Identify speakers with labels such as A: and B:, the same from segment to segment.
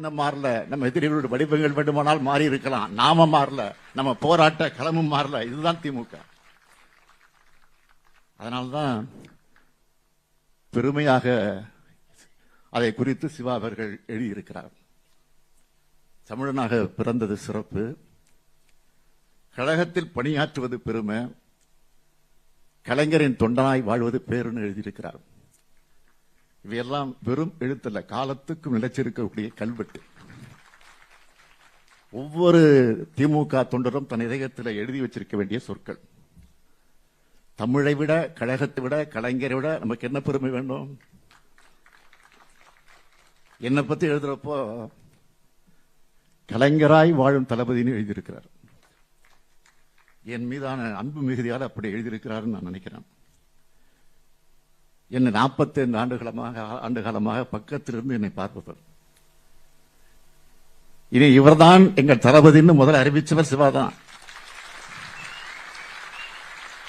A: இன்னும் மாறல. நம்ம எதிரிகளோட வடிவங்கள் வேண்டுமானால் மாறி இருக்கலாம். நாம மாறல. நம்ம போராட்ட களமும் மாறல. இதுதான் திமுக. அதனால்தான் பெருமையாக அதை குறித்து சிவா அவர்கள் எழுதியிருக்கிறார். தமிழனாக பிறந்தது சிறப்பு. கழகத்தில் பணியாற்றுவது பெருமை. கலைஞரின் தொண்டனாய் வாழ்வது பேருன்னு எழுதியிருக்கிறார். இவையெல்லாம் வெறும் எழுத்தல்ல. காலத்துக்கும் நிலைச்சிருக்கக்கூடிய கல்வெட்டு. ஒவ்வொரு திமுக தொண்டரும் தன் இதயத்தில் எழுதி வச்சிருக்க வேண்டிய சொற்கள். தமிழை விட கழகத்தை விட கலைஞரை விட நமக்கு என்ன பெருமை வேண்டும்? என்னை பத்தி எழுதுறப்போ கலைஞராய் வாழும் தளபதினு எழுதியிருக்கிறார். என் மீதான அன்பு மிகுதியால் அப்படி எழுதியிருக்கிறாருன்னு நான் நினைக்கிறேன். என்னை நாற்பத்தைந்து ஐந்து ஆண்டு காலமாக பக்கத்திலிருந்து என்னை பார்ப்பவர். இனி இவர்தான் எங்கள் தளபதினு முதல்ல அறிவிச்சவர் சிவாதான்.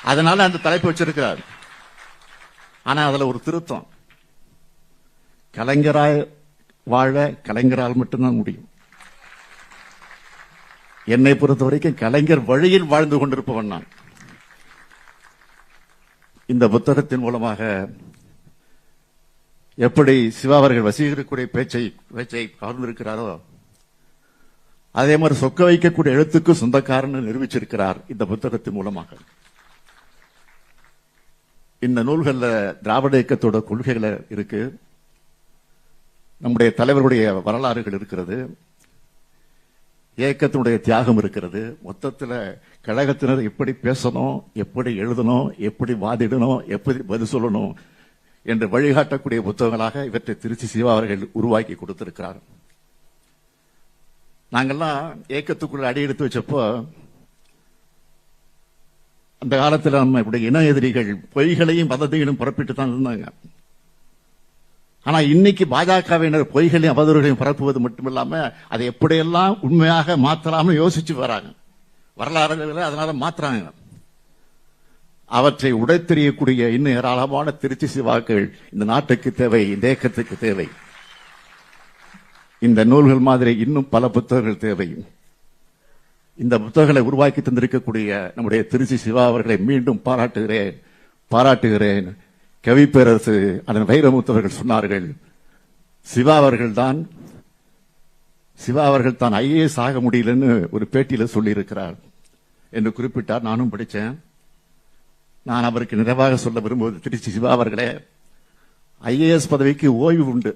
A: அதனால அந்த தலைப்பு வச்சிருக்கிறார். ஆனா அதுல ஒரு திருத்தம். கலைஞராய் வாழ கலைஞரால் மட்டும்தான் முடியும். என்னை பொறுத்த வரைக்கும் கலைஞர் வழியில் வாழ்ந்து கொண்டிருப்பவன் நான். இந்த புத்தகத்தின் மூலமாக எப்படி சிவா அவர்கள் வசீகரிக்கக்கூடிய பேச்சை பேச்சை கவர்ந்திருக்கிறாரோ அதே மாதிரி சொக்க வைக்கக்கூடிய எழுத்துக்கு சொந்தக்காரன் நிரூபிச்சிருக்கிறார் இந்த புத்தகத்தின் மூலமாக. இந்த நூல்களில் திராவிட இயக்கத்தோட கொள்கைகள் இருக்கு. நம்முடைய தலைவருடைய வரலாறுகள் இருக்கிறது. இயக்கத்தினுடைய தியாகம் இருக்கிறது. மொத்தத்தில் கழகத்தினர் எப்படி பேசணும் எப்படி எழுதணும் எப்படி வாதிடணும் எப்படி பதில் சொல்லணும் என்று வழிகாட்டக்கூடிய புத்தகங்களாக இவற்றை திருச்சி சிவா அவர்கள் உருவாக்கி கொடுத்திருக்கிறார். நாங்கள்லாம் ஏக்கத்துக்குள்ள அடி எடுத்து வச்சப்போ அந்த காலத்தில் நம்ம இப்படி இன எதிரிகள் பொய்களையும் வதந்திகளையும் புறப்பிட்டு தான் இருந்தாங்க. ஆனா இன்னைக்கு பாஜகவினர் பொய்களையும் அவதூறுகளையும் பரப்புவது மட்டுமில்லாம அதை எப்படியெல்லாம் உண்மையாக மாத்தலாம்னு யோசிச்சு வராங்க. வரலாறுகளை அதனால மாத்துறாங்க. அவற்றை உடைத்தெறியக்கூடிய இன்னும் ஏராளமான திருச்சி சிவாக்கள் இந்த நாட்டுக்கு தேவை இந்த இயக்கத்துக்கு தேவை. இந்த நூல்கள் மாதிரி இன்னும் பல புத்தகங்கள் தேவை. இந்த புத்தகங்களை உருவாக்கி தந்திருக்கக்கூடிய நம்முடைய திருச்சி சிவா அவர்களை மீண்டும் பாராட்டுகிறேன் பாராட்டுகிறேன். கவி கவிப்பேரரசு அதன் வைரமுத்தவர்கள் சொன்னார்கள் சிவா அவர்கள் தான் சிவா அவர்கள் தான் ஐஏஎஸ் ஆக முடியலன்னு ஒரு பேட்டியில சொல்லியிருக்கிறார். என்று குறிப்பிட்டார் நானும் படித்தேன் நான் அவருக்கு நிறைவாக சொல்ல விரும்புவது திருச்சி சிவா அவர்களே ஐஏஎஸ் பதவிக்கு ஓய்வு உண்டு.